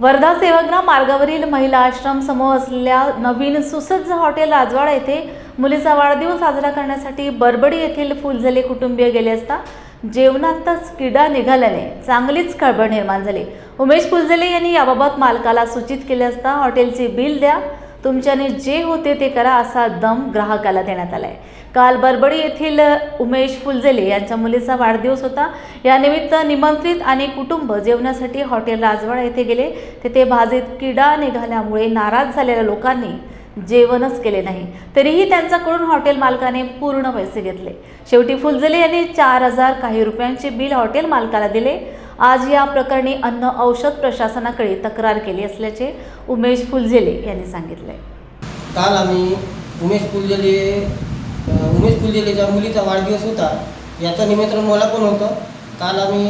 वर्धा सेवाग्राम मार्गावरील महिला आश्रम समूह असलेल्या नवीन सुसज्ज हॉटेल राजवाडा येथे मुलीचा वाढदिवस साजरा करण्यासाठी बरबडी येथील फुलझले कुटुंबीय गेले असता जेवणातच किडा निघाल्याने चांगलीच खळबळ निर्माण झाली. उमेश फुलझले यांनी याबाबत मालकाला सूचित केले असता हॉटेलचे बिल द्या तुमच्याने जे होते ते करा असा दम ग्राहकाला देण्यात आला आहे काल बरबडी येथील उमेश फुलझेले यांच्या मुलीचा वाढदिवस होता. यानिमित्त निमंत्रित आणि कुटुंब जेवणासाठी हॉटेल राजवाडा येथे गेले. तेथे भाजीत किडा निघाल्यामुळे नाराज झालेल्या लोकांनी जेवणच केले नाही. तरीही त्यांच्याकडून हॉटेल मालकाने पूर्ण पैसे घेतले. शेवटी फुलझेले यांनी चार हजार काही रुपयांचे बिल हॉटेल मालकाला दिले. आज या प्रकरणी अन्न औषध प्रशासनाकडे तक्रार केली असल्याचे उमेश फुलझेले यांनी सांगितले. काल आम्ही उमेश फुलझेले उमेश फुलझेलेच्या मुलीचा वाढदिवस होता. याचं निमंत्रण मला पण होतं. काल आम्ही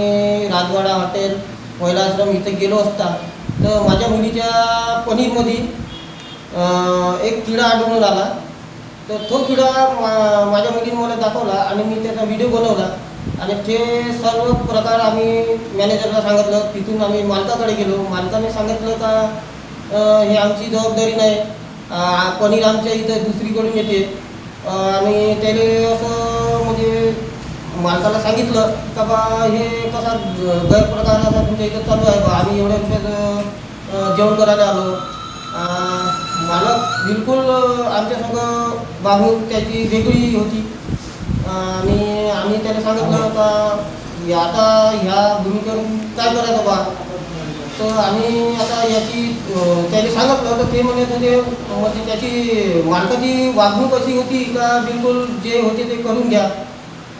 राजवाडा हॉटेल पहिलाश्रम इथं गेलो असता. तर माझ्या मुलीच्या पनीरमध्ये एक किडा आढळून आला. तर तो किडा मा- माझ्या मुलीने मला दाखवला आणि मी त्याचा व्हिडिओ बनवला. आणि ते सर्व प्रकार आम्ही मॅनेजरला सांगितलं. तिथून आम्ही मालकाकडे गेलो. मालकाने सांगितलं का हे आमची जबाबदारी नाही. पनीर आमच्या इथं दुसरीकडून येते. आणि त्याने असं म्हणजे मालकाला सांगितलं का बा हे कसा गैरप्रकार असा तुमच्या इथं चालू आहे बा. आम्ही एवढ्या रुपयाचं जेवण करायला आलो. मालक बिलकुल आमच्यासंग वागणूक त्याची वेगळी होती. आणि आणि त्याला सांगितलं का हे आता ह्या भूमिकेवरून काय करायचं बा? तर आम्ही आता याची त्याने सांगितलं तर ते म्हणत होते म्हणजे त्याची मालकाची वागणूक अशी होती का बिलकुल जे होते ते करून घ्या.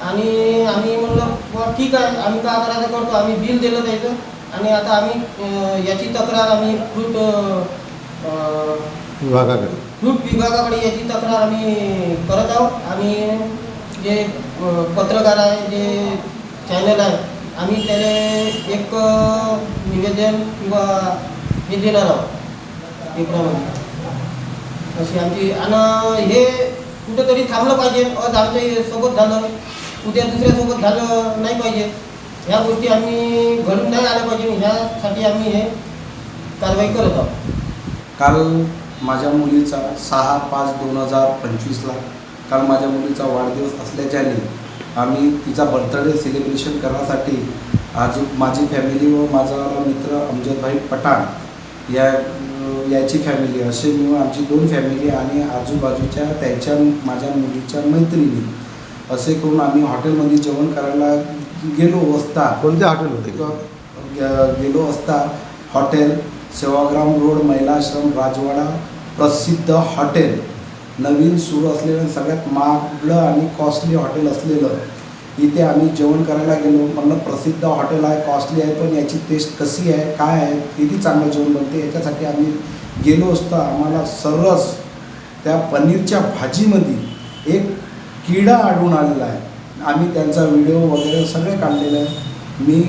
आणि आम्ही म्हणलं बुवा ठीक आहे आम्ही काय करायचं करतो आम्ही बिल दिलं त्याचं आणि आता आम्ही याची तक्रार आम्ही फ्रूट विभागाकडे. फ्रूट विभागाकडे याची तक्रार आम्ही करत आहोत. आणि जे पत्रकार आहे जे चॅनल आहे आम्ही त्याने एक निवेदन किंवा हे देणार आहोत पेपरामध्ये. अशी आमची आणि हे कुठेतरी थांबलं पाहिजे आज आमच्यासोबत झालं उद्या दुसऱ्यासोबत झालं नाही पाहिजे. ह्या गोष्टी आम्ही घडून नाही आल्या पाहिजे ह्यासाठी आम्ही हे कारवाई करत आहोत. काल माझ्या मुलीचा सहा पाच दोन हजार पंचवीसला काल माझ्या मुलीचा वाढदिवस असल्याच्याने आम्ही तिचा बर्थडे सेलिब्रेशन करण्यासाठी आज माझी फॅमिली व माझा मित्र अमजदभाई पठाण या याची फॅमिली असे मिळून आमची दोन फॅमिली आणि आजूबाजूच्या त्याच्या माझ्या मुलीच्या मैत्रिणी असे करून आम्ही हॉटेलमध्ये जेवण करायला गेलो असता कोणत्या हॉटेलमध्ये? गेलो असता हॉटेल सेवाग्राम रोड महिलाश्रम राजवाडा प्रसिद्ध हॉटेल. नवीन सुरू असलेलं सगळ्यात महागडं आणि कॉस्टली हॉटेल असलेलं इथे आम्ही जेवण करायला गेलो. म्हणलं प्रसिद्ध हॉटेल आहे कॉस्टली आहे पण याची टेस्ट कशी आहे काय आहे किती चांगलं जेवण बनते याच्यासाठी आम्ही गेलो असता आम्हाला सरस त्या पनीरच्या भाजीमध्ये एक किडा आढळून आलेला आहे. आम्ही त्यांचा व्हिडिओ वगैरे सगळे काढलेलं आहे. मी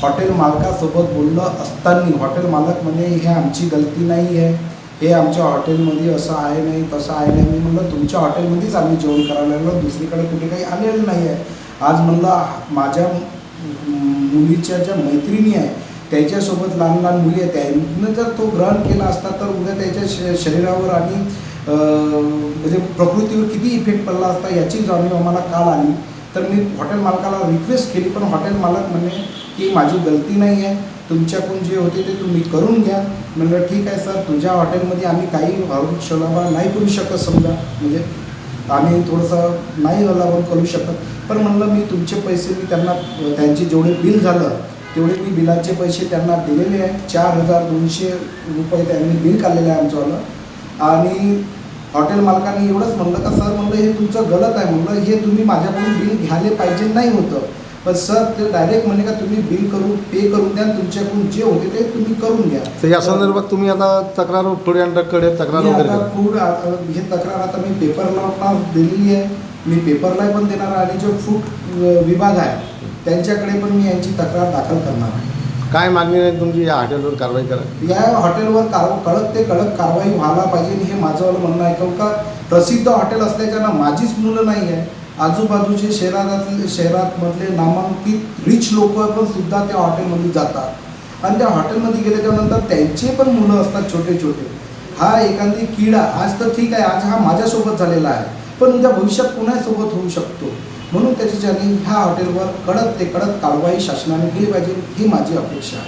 हॉटेल मालकासोबत बोललं असताना हॉटेल मालक म्हणे हे आमची गलती नाही आहे. हे आमच्या हॉटेलमध्ये असं आहे नाही तसं आहे नाही. मी म्हणलं तुमच्या हॉटेलमध्येच आम्ही जेवण करायला लागलो. दुसरीकडे कुठे काही आलेलं नाही आहे. आज म्हणलं माझ्या मुलीच्या ज्या मैत्रिणी आहे त्याच्यासोबत लहान लहान मुली आहेत. त्यांनी जर तो ग्रहण केला असता तर उद्या त्याच्या श शरीरावर आणि म्हणजे प्रकृतीवर किती इफेक्ट पडला असता याची जाणीव आम्हाला काल आली. तर मी हॉटेल मालकाला रिक्वेस्ट केली पण हॉटेल मालक म्हणे की माझी गलती नाही आहे तुमच्याकडून जे होते ते तुम्ही करून घ्या. म्हणलं ठीक आहे सर तुझ्या हॉटेलमध्ये आम्ही काही हळूक्षलाभा नाही करू शकत समजा. म्हणजे आम्ही थोडंसं नाही अलाभन करू शकत. पण म्हणलं मी तुमचे पैसे मी त्यांना त्यांचे जेवढे बिल झालं तेवढे मी बिलाचे पैसे त्यांना दिलेले आहे. चार हजार दोनशे रुपये त्यांनी बिल काढलेलं आहे आमच्यावालं आणि हॉटेल मालकाने एवढंच म्हणलं का सर म्हणलं हे तुमचं गलत आहे. म्हणलं हे तुम्ही माझ्याकडून बिल घ्यायला पाहिजे नाही होतं. पण सर ते डायरेक्ट म्हणे का तुम्ही बिल करून पे करून द्या आणि तुमच्याकडून जे होते ते तुम्ही करून घ्या. तर या संदर्भात तुम्ही आता तक्रार पुढे कडे तक्रार मी वगैरे आता करा. फूड आता हे तक्रार आता मी पेपरला दिलेली आहे. मी पेपरला पण देणार आहे आणि जो फूड विभाग आहे त्यांच्याकडे पण मी यांची तक्रार दाखल करणार आहे. काय मागणी आहे तुमची? या हॉटेलवर कारवाई करा. या हॉटेलवर कार कडक ते कडक कारवाई व्हायला पाहिजे आणि हे माझं म्हणणं आहे. कारण का प्रसिद्ध हॉटेल असल्याच्यानं माझीच मुलं नाही आहे. आजूबाजूचे शहरातले शहरातमधले नामांकित रिच लोक पण सुद्धा त्या हॉटेलमध्ये जातात. आणि त्या हॉटेलमध्ये गेल्याच्यानंतर त्यांचे पण मुलं असतात छोटे छोटे. हा एखादी किडा आज तर ठीक आहे आज हा माझ्यासोबत झालेला आहे पण उद्या भविष्यात कोणासोबत होऊ शकतो? म्हणून त्याच्याने ह्या हॉटेलवर कडक ते कडक कारवाई शासनाने केली पाहिजे ही माझी अपेक्षा आहे.